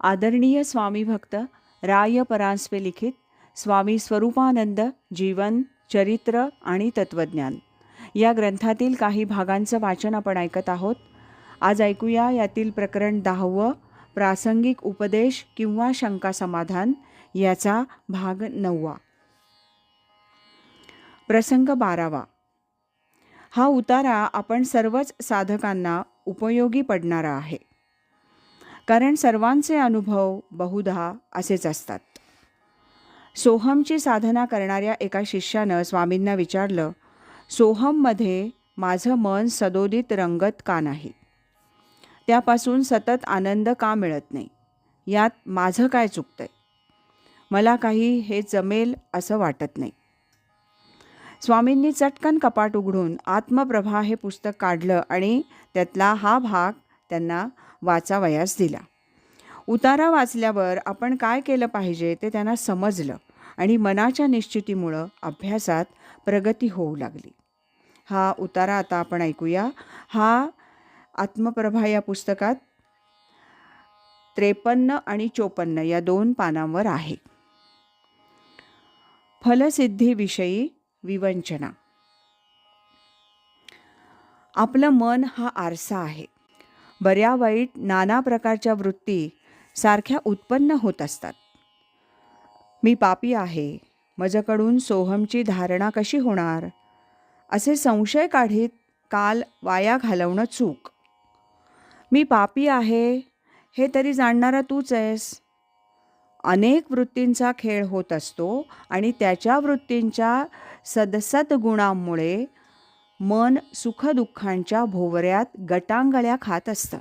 आदरणीय स्वामी भक्त राय परांजपे लिखित स्वामी स्वरूपानंद जीवन चरित्र आणि तत्त्वज्ञान या ग्रंथातील काही भागांचं वाचन आपण ऐकत आहोत. आज ऐकूया यातील प्रकरण दहावं प्रासंगिक उपदेश किंवा शंका समाधान याचा भाग नववा. प्रसंग बारावा. हा उतारा आपण सर्वच साधकांना उपयोगी पडणारा आहे. कारण सर्वांचे अनुभव बहुधा असेच असतात. सोहमची साधना करणाऱ्या एका शिष्यानं स्वामींना विचारलं सोहममध्ये माझं मन सदोदित रंगत का नाही? त्यापासून सतत आनंद का मिळत नाही? यात माझं काय चुकतंय? मला काही हे जमेल असं वाटत नाही. स्वामींनी चटकन कपाट उघडून आत्मप्रभा हे पुस्तक काढलं आणि त्यातला हा भाग त्यांना वाचावयास दिला. उतारा वाचल्यावर आपण काय केलं पाहिजे ते त्यांना समजलं आणि मनाच्या निश्चितीमुळं अभ्यासात प्रगती होऊ लागली. हा उतारा आता आपण ऐकूया. हा आत्मप्रभा या पुस्तकात त्रेपन्न आणि चोपन्न या दोन पानांवर आहे. फलसिद्धीविषयी विवंचना. आपलं मन हा आरसा आहे. बऱ्या वाईट नाना प्रकारच्या वृत्ती सारख्या उत्पन्न होत असतात. मी पापी आहे. माझ्याकडून सोहमची धारणा कशी होणार? असे संशय काढीत काल वाया घालवणं चूक. मी पापी आहे. हे तरी जाणणारा तूच आहेस. अनेक वृत्तींचा खेळ होत असतो आणि त्याच्या वृत्तींच्या सदसद गुणांमुळे मन सुखदुःखांच्या भोवऱ्यात गटांगळ्या खात असतं.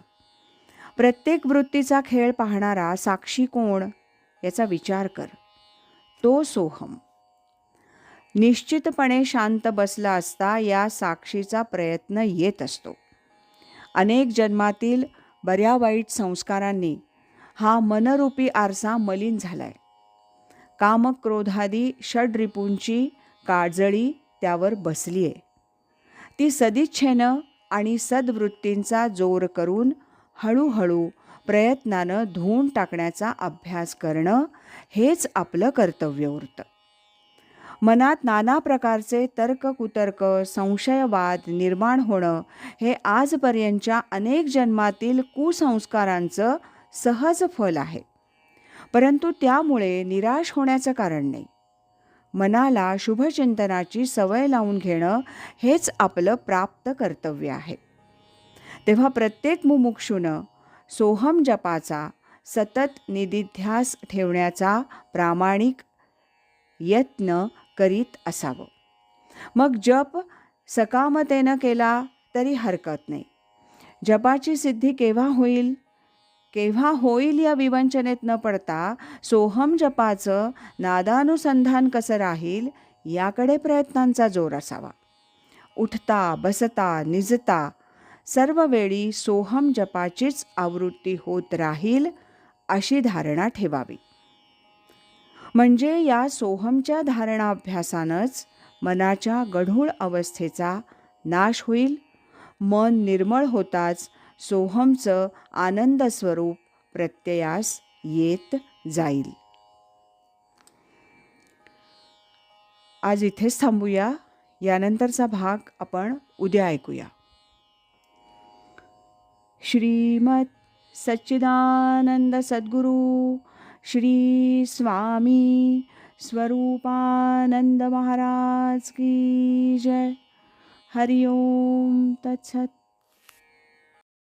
प्रत्येक वृत्तीचा खेळ पाहणारा साक्षी कोण? याचा विचार कर. तो सोहम. निश्चितपणे शांत बसला असता या साक्षीचा प्रयत्न येत असतो. अनेक जन्मातील बऱ्या वाईट संस्कारांनी हा मनरूपी आरसा मलिन झालाय. कामक्रोधादी षडरिपूंची काजळी त्यावर बसली आहे ती सदिच्छेनं आणि सद्वृत्तींचा जोर करून हळूहळू प्रयत्नानं धुवून टाकण्याचा अभ्यास करणं हेच आपलं कर्तव्य उरतं मनात नाना प्रकारचे तर्ककुतर्क संशयवाद निर्माण होणं हे आजपर्यंतच्या अनेक जन्मातील कुसंस्कारांचं सहज फल आहे. परंतु त्यामुळे निराश होण्याचं कारण नाही. मनाला शुभचिंतनाची सवय लावून घेणं हेच आपलं प्राप्त कर्तव्य आहे. तेव्हा प्रत्येक मुमुक्षूनं सोहम जपाचा सतत निदिध्यास ठेवण्याचा प्रामाणिक यत्न करीत असावं. मग जप सकामतेनं केला तरी हरकत नाही. जपाची सिद्धी केव्हा होईल? केव्हा होईल या विवंचनेत न पडता सोहम जपाचं नादानुसंधान कसं राहील याकडे प्रयत्नांचा जोर असावा. उठता बसता निजता सर्व वेळी सोहम जपाचीच आवृत्ती होत राहील अशी धारणा ठेवावी. म्हणजे या सोहमच्या धारणाभ्यासानंच मनाच्या गढूळ अवस्थेचा नाश होईल मन निर्मळ होताच सोहमचं आनंद स्वरूप प्रत्ययास येत जाईल. आज इथेच थांबूया. यानंतरचा भाग आपण उद्या ऐकूया. श्रीमत सच्चिदानंद सद्गुरू श्री स्वामी स्वरूपानंद महाराज की जय. हरिओम तत्सत